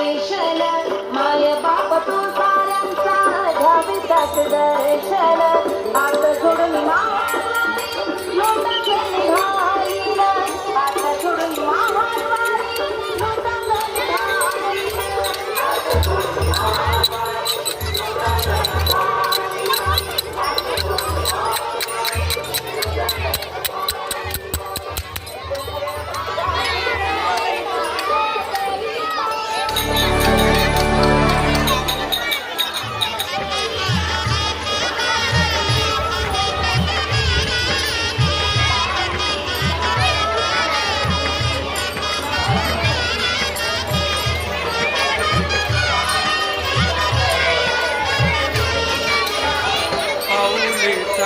दर्शन. माय बाप तू साऱ्यांचा घ्यावीचाच दर्शन. पात सोडून लोकांचे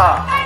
पंढरीची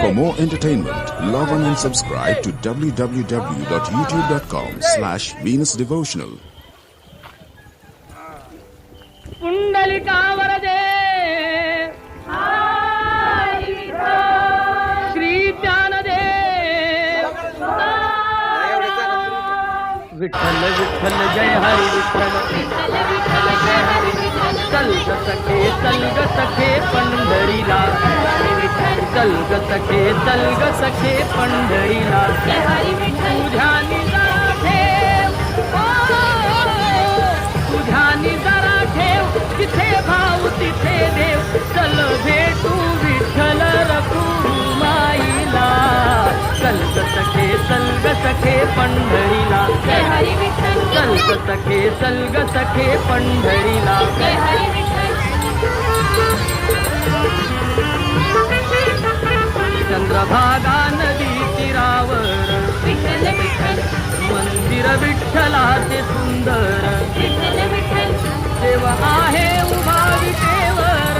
For more entertainment, log on and subscribe to www.youtube.com slash Venus Devotional. पुंडलिकावर दे श्री ज्ञानदेव विठ्ठल विठ्ठल जय हरी विठ्ठल चल ग सखे चल ग सखे पंढरीला. चल ग सखे चल ग सखे पंढरीला. तुझ्या निजरा ठेव. ओ, तुझ्या निजरा ठेव. तिथे भाऊ तिथे देव. चल भेटू विठ्ठल रघुमाईला. चल ग सखे चल ग सखे पंढरीला. हरी विठ्ठल चलग सखे चलग सखे पंढरीला. चंद्रभागा नदी तीरावर. मंदिर विठ्ठला ते सुंदर. देव आहे उभा विटेवर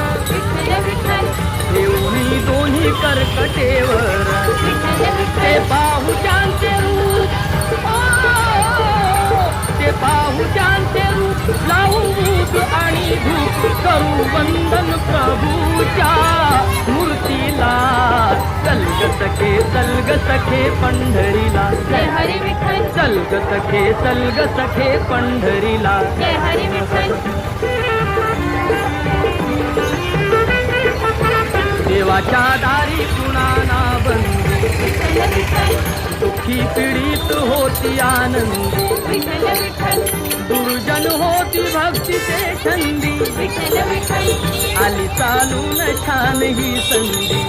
देऊनी दोन्ही कर्कटेवर. ते पाहुच्या करू वंदन प्रभूच्या मूर्तीला. चलग सखे चलग सखे पंढरीला. जय हरी विठ्ठल. चलग सखे चलग सखे पंढरीला. जय हरी विठ्ठल. देवाच्या दारी कुणाना बंदी दुखी पीडित होती आनंदी. दुर्जन होती भक्तीचे छंदी. आली चालून छान ही संधी.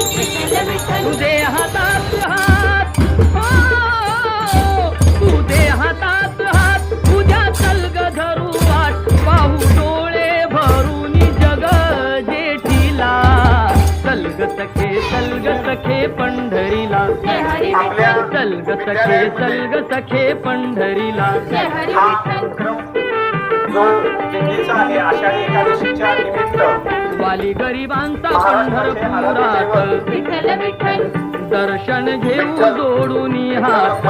तुझे हातात हात हो, तुझे हातात हात तुझ्या सलग धरू वाट. पाहू डोळे भरून जग जेठीला. सलग सखे सलग सखे पंढ जय हरी विठ्ठल चलग सखे चलग सखे पंढरीला. जय हरी हा विठ्ठल उपक्रम जो दिंडीचा आहे आषाढी एकादशीच्या निमित्त. वाली गरिबांचा पंढरपुरात. विठ्ठल विठ्ठल. दर्शन घेऊ जोडून हात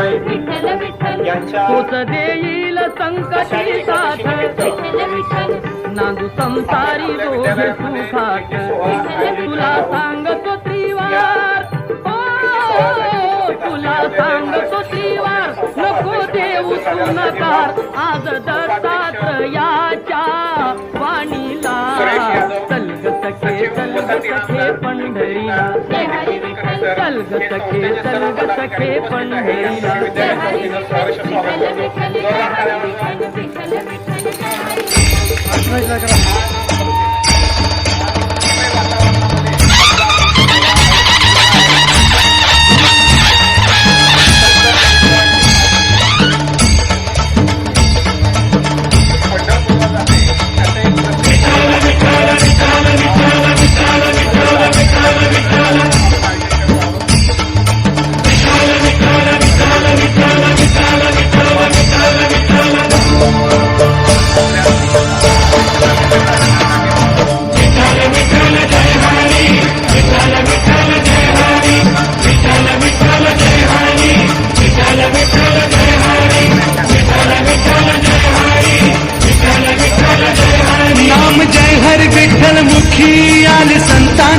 तोच देईल संकटी साथ. नांदू संसारी दोघे सुखात. तुला सांगतो सांगतो त्रिवार नको देऊ तू नकार आज दत्तात्रयाच्या वाणीला. चलग सखे चलग सखे पंढरीला. जय हरी विठ्ठल चलग सखे चलग सखे पंढरीला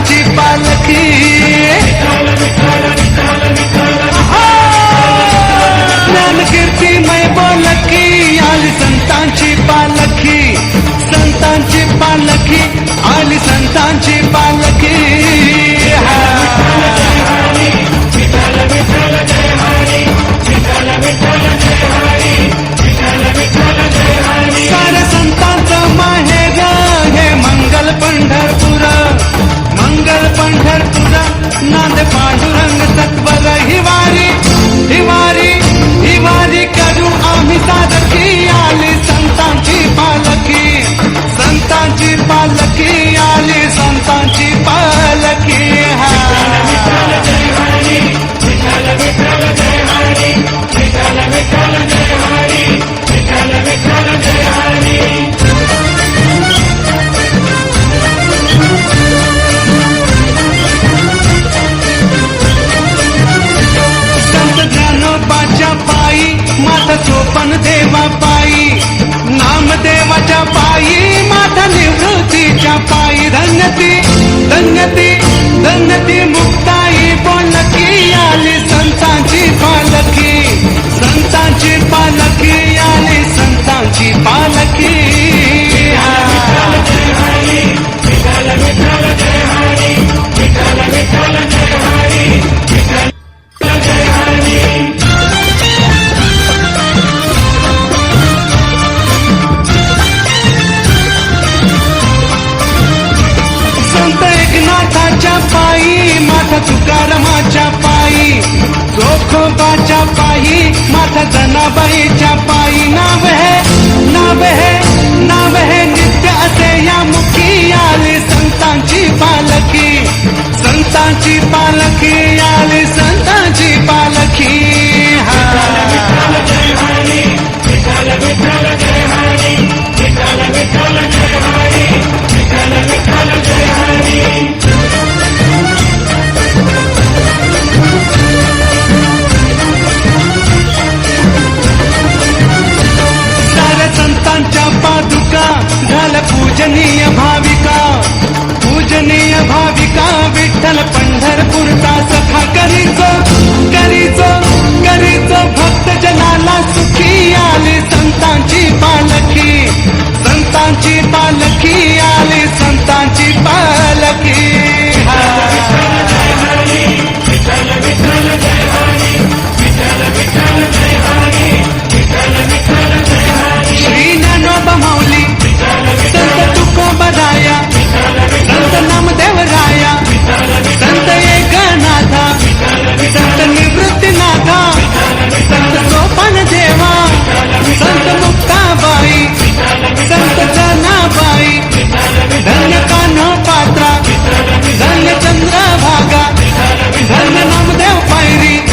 te de. चापाई माता जनाबाई, चापाई ना वह ना वह ना वह नित्य से या मुखी, आले संतांची पालकी संतांची पालखी, आले संतांची पालखी, हा। विठाल विठाल